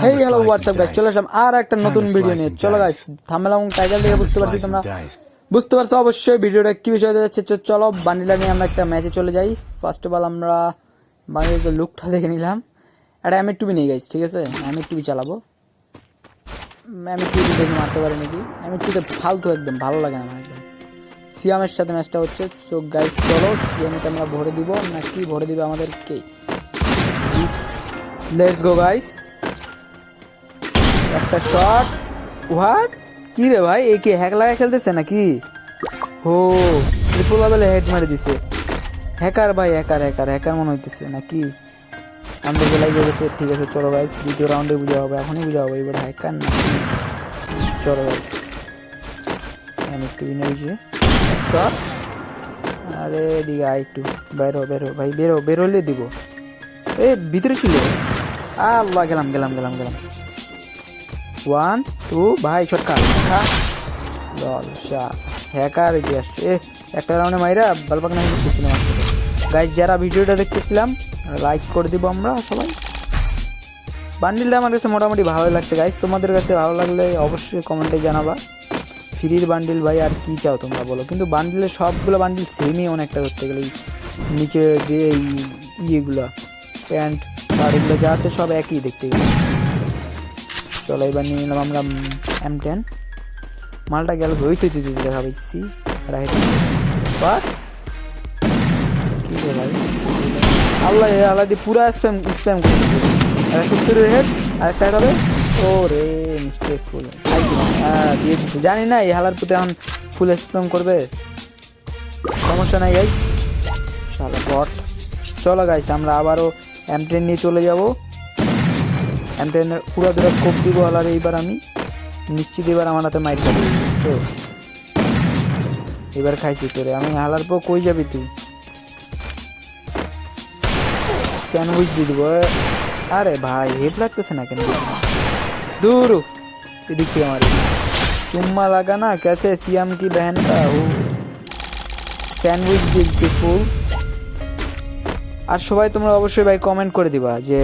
Hey hello WhatsApp guys চলে আসলাম আর একটা নতুন ভিডিও নিয়ে। চলো গাইস থামলা এবং টাইগার দেখে বুঝতে পারছি তোমরা। বুঝতে পারছ অবশ্যই ভিডিওটা কি বিষয় হতে যাচ্ছে চলো বান্ডিলা নিয়ে আমরা একটা ম্যাচে চলে যাই। ফার্স্ট অফ অল আমরা বান্ডিলের লুকটা দেখে নিলাম। একটা এম টুবি নিয়ে গাইস ঠিক আছে? এম টুবি চালাবো। এম টুবি দেখে মারতে পারি নাকি? এম টুবিতে ফালতু একদম ভালো লাগে আমার একদম। সিয়ামের সাথে ম্যাচটা হচ্ছে সো গাইস চলো সিয়ামকে আমরা ভরে দিব। নাকি ভরে দিবে আমাদেরকে? লেটস গো গাইস একটা শট হোয়াট কি রে ভাই, এ কি হ্যাক লাগায় খেলতেছে নাকি? হো ট্রিপল লেভেলে হেড মেরে দিছে। হ্যাকার ভাই হ্যাকার হ্যাকার হ্যাকার মনে হইতেছে নাকি? আমাদের বেলায় গেছে ঠিক আছে, চলো গাইস দ্বিতীয় রাউন্ডে বুঝা হবে, এখনই বুঝা হবে, এবার হ্যাকার নাকি চলো ভাই আমি একটু বিনে হয়েছে। শট আরে আয় একটু, বেরো বেরো ভাই, বেরো বেরোলে দিব। এ, ভিতরে ছিল? আল্লাহ, গেলাম গেলাম গেলাম গেলাম। ওয়ান টু ভাই হ্যাঁ লল শাহ হ্যাকার এগিয়ে আসছে একটা রাউন্ডে মাইরা বালপাক নামে দেখতেছিলাম গাইজ যারা ভিডিওটা দেখতেছিলাম লাইক করে দিব আমরা সবাই। বান্ডিলটা আমার কাছে মোটামুটি ভালো লাগছে গাইজ তোমাদের কাছে ভালো লাগলে অবশ্যই কমেন্টে জানাবা। ফ্রির বান্ডিল ভাই, আর কী চাও তোমরা বলো? কিন্তু বান্ডিলের সবগুলো বান্ডিল সেমই অনেকটা ধরতে গেলে নিচে যে ইয়েগুলো প্যান্ট এগুলো যা আছে সব একই দেখতে গেলে। চলো, এবার নিয়ে নিলাম আমরা এম টেন মালটা গেল তো দিদি দেখা পাইছি কি ভাই? আল্লাহ আল্লাহ দিয়ে পুরা স্প্যাম স্প্যাম করতেছে একটা সত্তরের হেড আর একটা হবে ও রে মিস্টেক ফুল হ্যাঁ জানি না, এই হালার প্রতি এখন ফুল স্প্যাম করবে। সমস্যা নাই গাইস শালা বট চলো গাইস আমরা আবারও এম টেন নিয়ে চলে যাব। অ্যাম্পিয়ানের পুরো দুরা কোপ দিব আর এইবার আমি নিশ্চিত এবার আমার হাতে মাইর খাবি তো এবার খাইছি তোরে। আমি হালার পর কই যাবি তুই? স্যান্ডউইচ দিয়ে দিব আরে ভাই, হেড লাগতেছে না কেন? দূর এদিকে আমার। চুম্মা লাগা না কেসে সিয়াম কি বেহেনটা ও। স্যান্ডউইচ দিয়েছি ফুল। আর সবাই তোমরা অবশ্যই ভাই কমেন্ট করে দিবা যে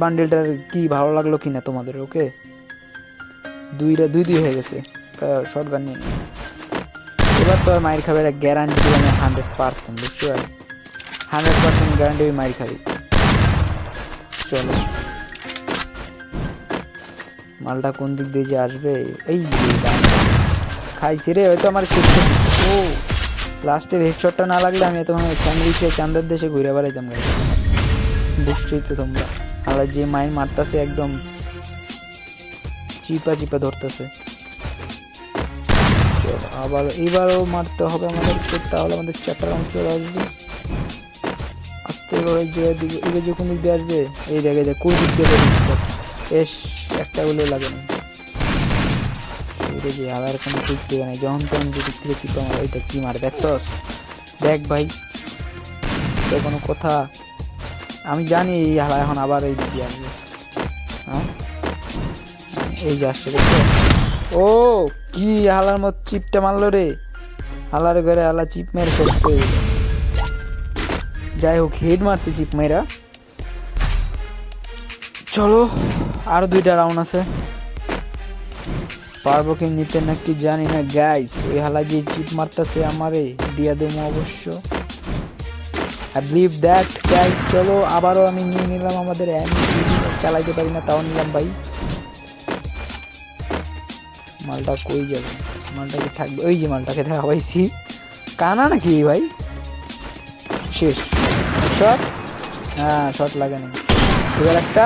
বান্ডেলটার কি ভালো লাগল কিনা তোমাদের ওকে দুইটা, দুই দুই হয়ে গেছে। শর্ট গান নিয়ে এবার তো আর মাইর খাবে এটা গ্যারান্টি দিলাম হান্ড্রেড পার্সেন্ট বুঝছ? হান্ড্রেড পার্সেন্ট গ্যারান্টি মাইর খাবি। চলো। মালটা কোন দিক দিয়ে যে আসবে? এই। খাইছি রে, হয়তো আমার ও লাস্টের হেডশটটা না লাগলে আমি এত স্যান্ডউইচে চান্দের দেশে ঘুরে বেড়াইতাম গাই বুঝছোই তো তোমরা। আলা যে মাইন মারতাছে একদম চিপা চিপা ধরতেছে। আবার এবারও মারতে হবে আমাদেরকে, তাহলে আমাদের চারটা রাউন্ড চলে আসবে। আস্তে করে যে এবার যখন দিক দিয়ে আসবে, এই দেখে দেখ, কোন দিক দিয়ে এস, একটা বলে লাগে না। যে আবার কোনো ঠিক থেকে নেই, যখন তখন যে দিক থেকে চিপা মারে, ওইটা কি মারে, দেখছস? দেখ ভাই কোনো কথা আমি জানি এই হালা এখন আবার এই দিকে আসবে। হ্যাঁ? এই যে আসছে ও, কি হালার মত চিপটা মারলো রে। হালার ঘরে হালা চিপ মেরে শেষ করে যাই হোক, হেড মারছে চিপ মেরা চলো, আরও দুইটা রাউন্ড আছে। পারব কি নিতে নাকি জানি না। গাইস এই হালা যে চিপ মারতেছে আমারে, দিয়া দেবো অবশ্য। বিলিভ দ্যাট গাইস চলো, আবারও আমি নিয়ে নিলাম আমাদের চালাইতে পারি না, তাও নিলাম ভাই। মালটা কই যাবে? মালটা কি থাকবে? ওই যে মালটাকে দেখা পাইছি কানা নাকি ভাই? শেষ। শট হ্যাঁ শট লাগে না এবার একটা,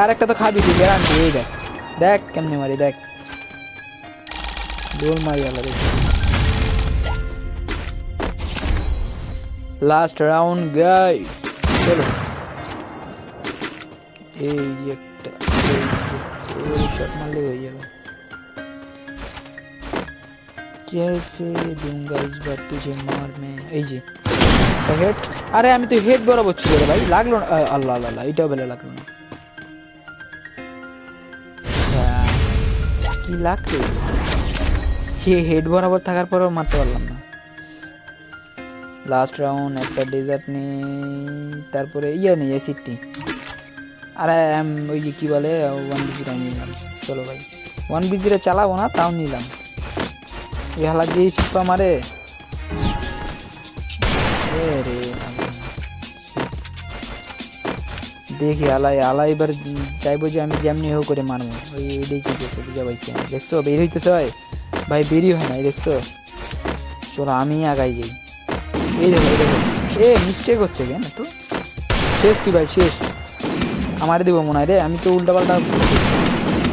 আর একটা তো খাবি তুই গ্যারান্টি এই দেখ। দেখ কেমনি মারি, দেখ। দোল মারি আলা লাস্ট রাউন্ড গাই চলো এই একটা এই শট মারলে হয়ে যাবে कैसे दूंगा इस बार तुझे मार में এই যে হেড আরে আমি তো হেড বরাবর ছিল রে ভাই লাগলো না আ, আল্লাহ আল্লাহ আল্লাহ এটাও বেলা লাগলো না আহ, কি লাগলো সে হেড বরাবর থাকার পরেও মারতে পারলাম না লাস্ট রাউন্ড একটা ডেজার্ট নেই, তারপরে ইয়ে নেই অ্যাসিডটি আরে ওই যে কী বলে ওয়ান বিজিটা নিলাম। চলো ভাই। ওয়ান বিজিটা চালাবো না, তাও নিলাম। ওই হালা যে চিপা মারে। রে দেখি, আলাই আলাই এবার চাইব যে আমি যেমনি হোক করে মারবো। ওই এটাই চিপেছে বুঝা পাইছি দেখছ, বের হইতেছে হয় ভাই বেরি হয় না দেখছ। চলো আমি আগাই যাই। এ মিস্টেক হচ্ছে কেন তো? শেষ তুই ভাই, শেষ। আমারে দিব মনে হয় রে, আমি তো উল্টা পাল্টা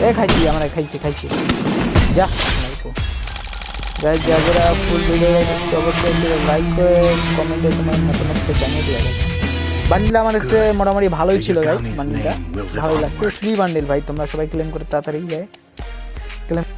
এ, খাইছি, আমরা খাইছি খাইছি। যা গাইজ যারা ফুল ভিডিও অবশ্যই লাইক করে কমেন্টে তোমার মতামত জানিয়ে দেওয়া গেছে বান্ডিল আমার কাছে মোটামুটি ভালোই ছিল গাইজ বান্ডিলটা ভালো লাগছে। ফ্রি বান্ডিল ভাই, তোমরা সবাই ক্লেম করে তাড়াতাড়ি যায় ক্লেম